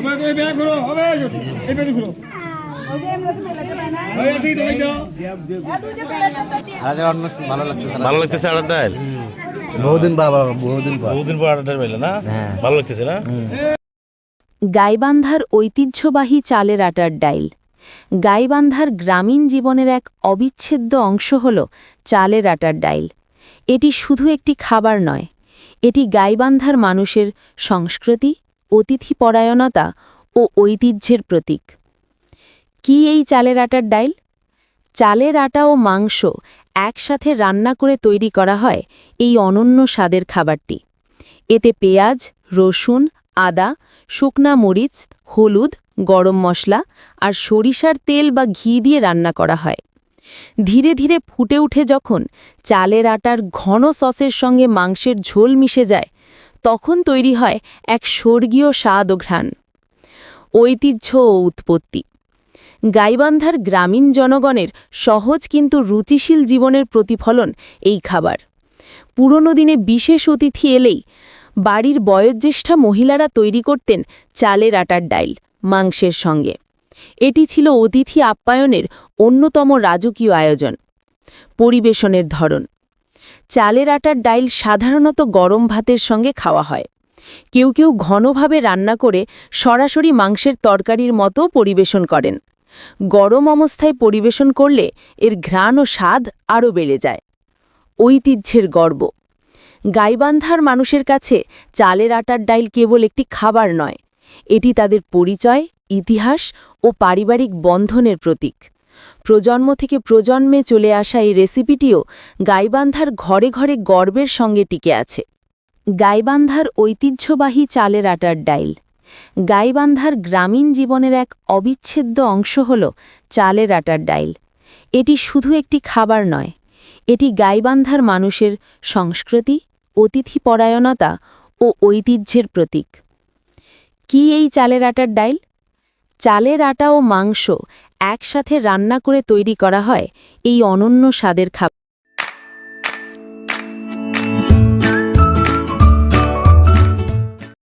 হবে তো এই ব্যাগ ঘুরো হবে এই ব্যাগ ঘুরো হয়ে ঠিক তো হইতো আগে অন্য ভালো লাগতেছে আটার বহুদিন পর বহুদিন পর। বহুদিন পর আটার পাইলে না? হ্যাঁ। ভালো লাগতেছে না? গাইবান্ধার ঐতিহ্যবাহী চালের আটার ডাইল। গাইবান্ধার গ্রামীণ জীবনের এক অবিচ্ছেদ্য অংশ হল চালের আটার ডাইল। এটি শুধু একটি খাবার নয় এটি গাইবান্ধার মানুষের সংস্কৃতি অতিথিপরায়ণতা ও ঐতিহ্যের প্রতীক। কি এই চালের আটার ডাইল? চালের আটা ও মাংস একসাথে রান্না করে তৈরি করা হয় এই অনন্য স্বাদের খাবারটি। এতে পেঁয়াজ, রসুন, আদা, শুকনা মরিচ, হলুদ, গরম মশলা আর সরিষার তেল বা ঘি দিয়ে রান্না করা হয়। ধীরে ধীরে ফুটে উঠে যখন চালের আটার ঘন সসের সঙ্গে মাংসের ঝোল মিশে যায় তখন তৈরি হয় এক স্বর্গীয় স্বাদ ও ঘ্রাণ। ঐতিহ্য ও উৎপত্তি। গাইবান্ধার গ্রামীণ জনগণের সহজ কিন্তু রুচিশীল জীবনের প্রতিফলন এই খাবার। পুরনো দিনে বিশেষ অতিথি এলেই বাড়ির বয়োজ্যেষ্ঠা মহিলারা তৈরি করতেন চালের আটার ডাইল মাংসের সঙ্গে। এটি ছিল অতিথি আপ্যায়নের অন্যতম রাজকীয় আয়োজন। পরিবেশনের ধরন। চালের আটার ডাইল সাধারণত গরম ভাতের সঙ্গে খাওয়া হয়। কেউ কেউ ঘনভাবে রান্না করে সরাসরি মাংসের তরকারির মতো পরিবেশন করেন। গরম অবস্থায় পরিবেশন করলে এর ঘ্রাণ ও স্বাদ আরও বেড়ে যায়। ঐতিহ্যের গর্ব। গাইবান্ধার মানুষের কাছে চালের আটার ডাইল কেবল একটি খাবার নয়, এটি তাদের পরিচয়, ইতিহাস ও পারিবারিক বন্ধনের প্রতীক। প্রজন্ম থেকে প্রজন্মে চলে আসা এই রেসিপিটিও গাইবান্ধার ঘরে ঘরে গর্বের সঙ্গে টিকে আছে। গাইবান্ধার ঐতিহ্যবাহী চালের আটার ডাইল। গাইবান্ধার গ্রামীণ জীবনের এক অবিচ্ছেদ্য অংশ হল চালের আটার ডাইল। এটি শুধু একটি খাবার নয়, এটি গাইবান্ধার মানুষের সংস্কৃতি, অতিথিপরায়ণতা ও ঐতিহ্যের প্রতীক। কি এই চালের আটার ডাইল? চালের আটা ও মাংস একসাথে রান্না করে তৈরি করা হয় এই অনন্য স্বাদের খাবার।